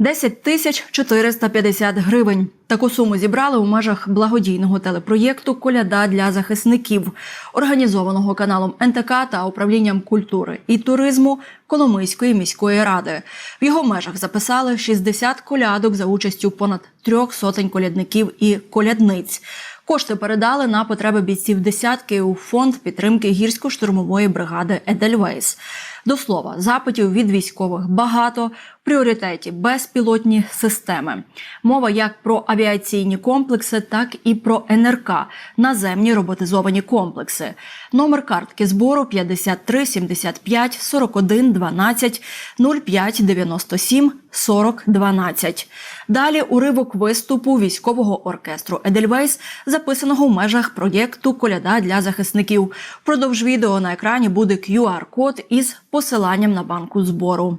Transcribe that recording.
10 тисяч 450 гривень. Таку суму зібрали у межах благодійного телепроєкту Коляда для захисників, організованого каналом НТК та управлінням культури і туризму Коломийської міської ради. В його межах записали 60 колядок за участю понад трьох сотень колядників і колядниць. Кошти передали на потреби бійців десятки у фонд підтримки гірсько-штурмової бригади Едельвейс. До слова, запитів від військових багато. Пріоритеті безпілотні системи. Мова як про авіаційні комплекси, так і про НРК наземні роботизовані комплекси. Номер картки збору 53 75 41 12 05 97 40 12. Далі уривок виступу військового оркестру Едельвейс, записаного в межах проєкту Коляда для захисників. Впродовж відео на екрані буде QR-код із посиланням на банку збору.